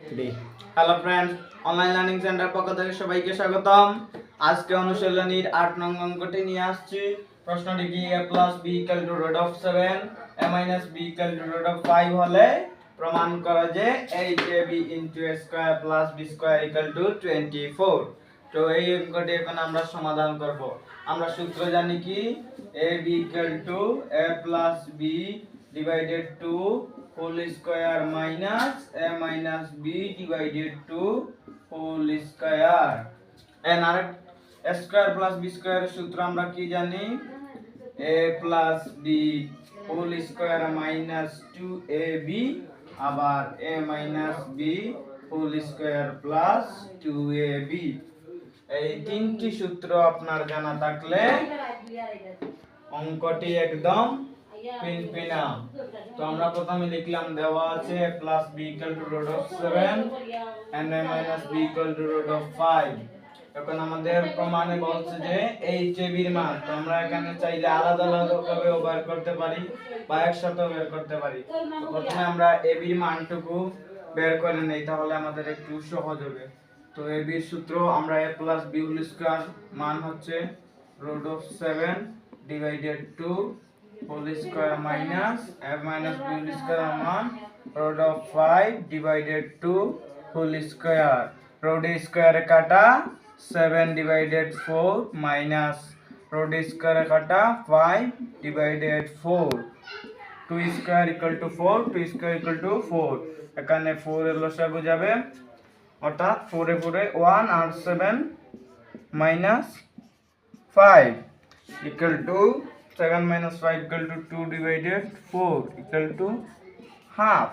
Hello friends online learning centre পক্ষ থেকে সবাইকে স্বাগতম। আজকে অনুশীলনীর আট নং অঙ্কটি নিয়ে আসছি। প্রশ্নটি কি? A plus B equal to root of seven A minus B equal to root of five হলে প্রমাণ করা যে eight A B into A square plus B square equal to twenty four তো এই অঙ্কটি এখন আমরা সমাধান করব। আমরা সূত্র জানি কি? A B equal to A plus B divided to whole square minus A minus B divided to whole square and R square plus B স্কোয়ারের সূত্র আমরা কি জানি? A plus B whole square minus two A B আবার A minus B whole square plus two A B এই তিনটি সূত্র আপনার জানা থাকলে অঙ্কটি একদম পিনপিনা তো আমরা প্রথমে লিখলাম দেওয়া আছে plus B equal to root of 7 and A minus B equal to root of 5 এখন আমাদের প্রমাণে বলছে যে এই চেবির মান, তো আমরা এখানে চাইলে আলাদা আলাদা ভাবে বের করতে পারি বা একসাথে বের করতে পারি। প্রথমে আমরা এবির মানটুকু বের করে নেই, তাহলে আমাদের একটু সহজ হবে। তো এবির সূত্র আমরা a plus B whole square মান হচ্ছে root of 7 divided to whole square minus minus B whole square মান root of 5 divided to whole square root স্কয়ারে কাটা 7 ডিভাইডেড 4 মাইনাস রুট স্কয়ারে কাটা 5 divided 4 2 square equal to 4 2 square equal to 4 এখানে 4 এর লসাগু যাবে অর্থাৎ 4 এ 4 এ 1 আর 7 minus 5 equal to 7 minus 5 equal to 2 divided 4 equal to half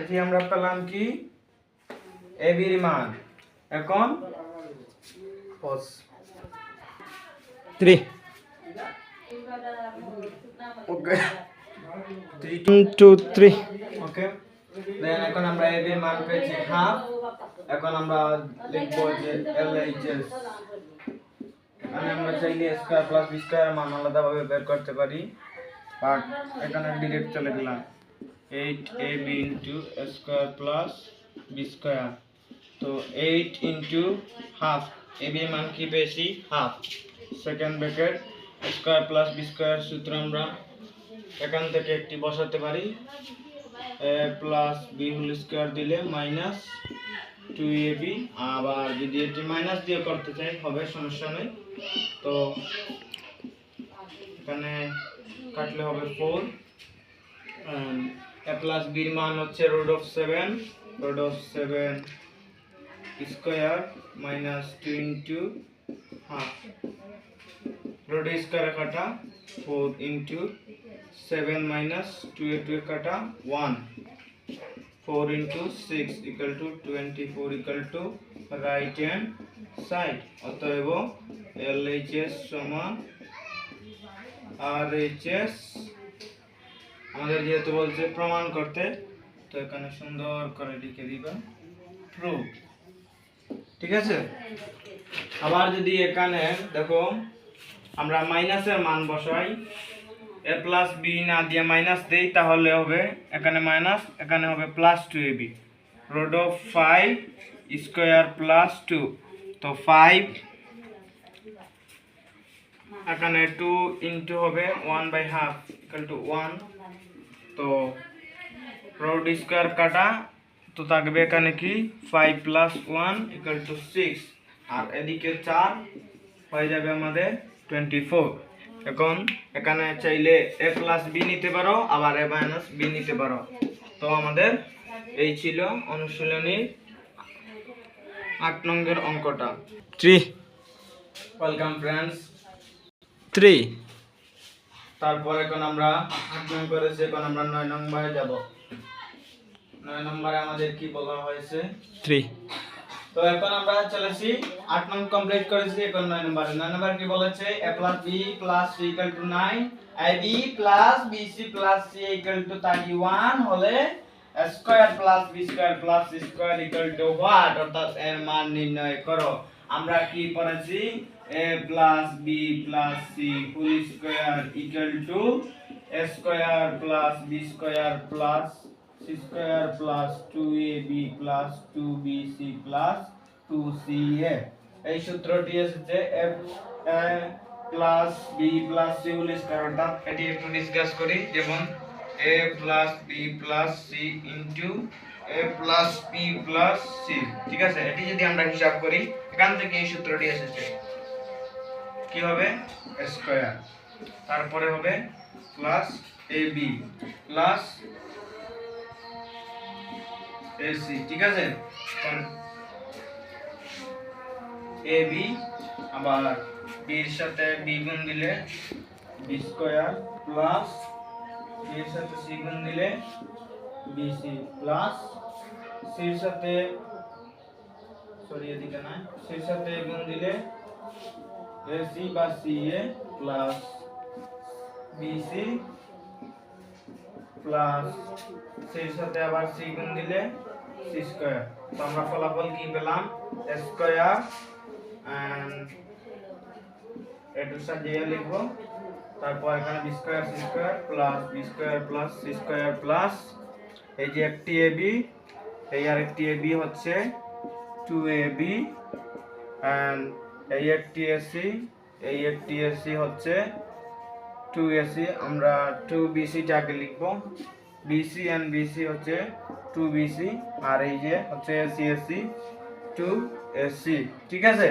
এটি আমরা পেলাম কি? এ বির মান। এখন পজ 3 ওকে 1 2 3 ওকে দেন এখন আমরা এ বির মান পেয়েছি হাফ এখন আমরা লিখব যে এল এইচ এস এখানে আমরা চাইলে স্কয়ার প্লাস বি স্কয়ার মান আলাদাভাবে বের করতে পারি। বাট এখানে ডিরেক্ট চলে গেলাম। Eight A B into square plus B square তো eight into half A B মান কি পেয়েছি? Half second bracket square plus B square সূত্র আমরা এখান থেকে একটি বসাতে পারি। A plus B whole square দিলে মাইনাস টু এ বি আবার যদি এটি মাইনাস দিয়ে করতে চাই, হবে, সমস্যা নেই। তো এখানে কাটলে হবে ফোর এ প্লাস বির মান হচ্ছে root of seven root of seven square minus two into half root square কাটা four into seven minus two A two কাটা one four into six equal to twenty four equal to right hand side অতএব S সমান S আমাদের যেহেতু বলছে প্রমাণ করতে, তো এখানে সুন্দর করে লিখে দিবা প্রুফ ঠিক আছে? আবার যদি এখানে দেখো, আমরা মাইনাসের মান বসাই। এ প্লাস বি না দিয়ে মাইনাস দেই, তাহলে হবে এখানে মাইনাস এখানে হবে plus two A B root of five square plus two তো ফাইভ এখানে টু ইন্টু হবে one by half equal to one তো রোড স্কোয়ার কাটা, তো থাকবে এখানে কি? Five plus one equal to six আর এদিকে চার হয়ে যাবে আমাদের টোয়েন্টি ফোর এখন এখানে চাইলে এ প্লাস বি নিতে পারো আবার এ মাইনাস বি নিতে পারো। তো আমাদের এই ছিল অনুশীলনী আট নম্বরের অঙ্কটা। থ্রি ওয়েলকাম ফ্রেন্ডস থ্রি তারপর এখন আমরা আট নম্বর করেছি এখন আমরা নয় নম্বরে যাব। নয় নম্বরে আমাদের কি বলা হয়েছে? 3 তো এখন আমরা চলেছি আট নম্বর কমপ্লিট করেছি, এখন নয় নম্বরে। নয় নম্বর কি বলেছে? A plus B plus C equal to nine A B plus B C plus C equal to thirty one হলে square plus B square plus C square equal to what অর্থাৎ এর মান নির্ণয় করো। আমরা কি পড়েছি? A plus B plus C whole square equal to square plus B square plus plus two B C plus two C A এই সূত্রটি এসেছে F plus B plus C whole square অর্থাৎ এটি একটু ডিসকাস করি, যেমন A plus B plus C into A plus B plus C ঠিক আছে? এটি যদি আমরা হিসাব করি, এখান থেকে এই সূত্রটি এসেছে। কি হবে? স্কয়ার তারপরে হবে plus A B plus AC ঠিক আছে এ বি আবার বির সাথে বি গুণ দিলে বি স্কয়ার প্লাস বির সাথে সি গুণ দিলে বিসি প্লাস সির সাথে সরি এদিকে না সির সাথে এ গুণ দিলে এসি বা C A plus BC plus সির সাথে আবার সি গুণ দিলে স্কয়ার তো আমরা ফলাফল কি পেলাম? স্কয়ার এন্ড এটু সাজিয়ে লিখব। তারপর এখানে B square C square plus B square plus C square plus এই যে একটি এবি এই আরেকটি এবি হচ্ছে টু এবি এন্ড এই একটি এসি এই একটি এসি হচ্ছে টু এসি আমরা টু বিসিটাকে লিখব। বিসি এন্ড বিসি হচ্ছে টু বিসি আর এই যে হচ্ছে এসি এসি টু এসি ঠিক আছে?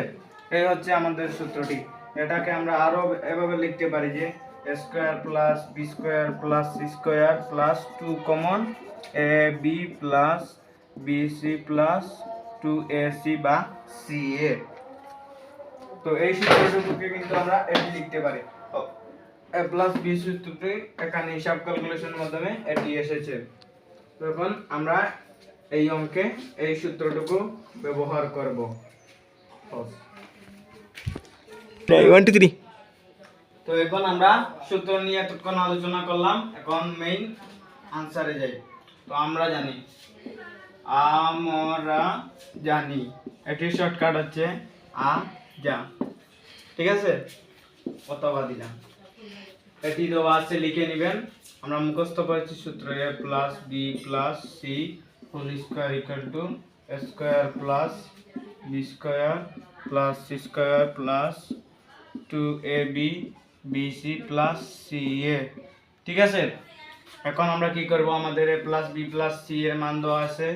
এই হচ্ছে আমাদের সূত্রটি। এটাকে আমরা আরও এভাবে লিখতে পারি যে square plus B square plus C square plus two common A B plus B C plus two A C বা সি এ। তো এই সূত্রটুকুকে কিন্তু আমরা এটি লিখতে পারি। এ প্লাস বি সূত্রটি এখানে হিসাব ক্যালকুলেশনের মাধ্যমে এটি এসেছে। তো এখন আমরা এই অঙ্কে এই সূত্রটুকু ব্যবহার করব। তো এখন আমরা সূত্র নিয়ে এতক্ষণ আলোচনা করলাম এখন মেইন আনসারে যাই। তো আমরা জানি। আমরা জানি। এটির শর্টকাট হচ্ছে আ যা। ঠিক আছে? অথবা দিলাম। এটি দেওয়া আছে লিখে নেবেন। আমরা মুখস্থ করেছি সূত্র A plus B plus C whole square equal to square plus B square plus C square plus two A B B C plus C A ঠিক আছে? এখন আমরা কি করব? আমাদের A plus B plus C এর মান দেওয়া আছে।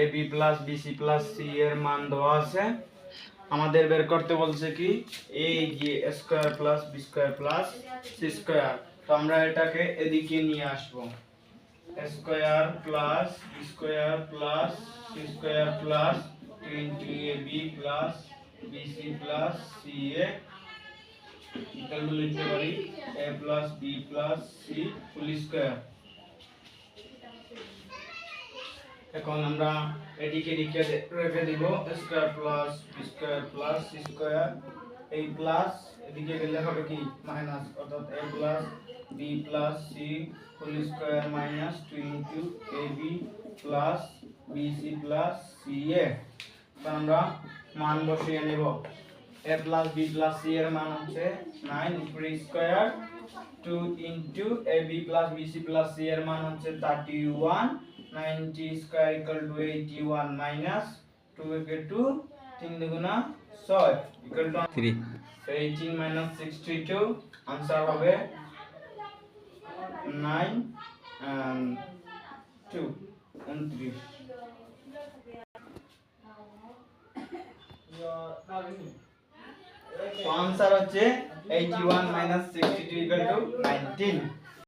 A B plus B C plus C এর মান দেওয়া আছে। আমাদের বের করতে বলছে কি? এই যে square plus B square plus C square তো আমরা এটাকে এদিকে নিয়ে আসব। Square plus square plus square plus two into A B plus B C plus C A equal লিখতে পারি a plus B plus C full square এখন আমরা এটিকে লিখে রেখে দিব square plus square plus square এই প্লাস এদিকে গেলে হবে কি? মাইনাস অর্থাৎ a plus B plus C full square minus two into A B plus B C plus C A আমরা মান বসিয়ে নেব। A plus B plus C এর মান হচ্ছে নাইন উপরে square two into A B plus B C plus C এর মান হচ্ছে thirty one ninety square equal to eighty one minus two একে টু তিন দুগুণা ছয়। Equal to three eighteen minus sixty two answer হবে নাইন টু উনত্রিশ answer হচ্ছে 81 মাইনাস 62 ইকুয়াল টু 19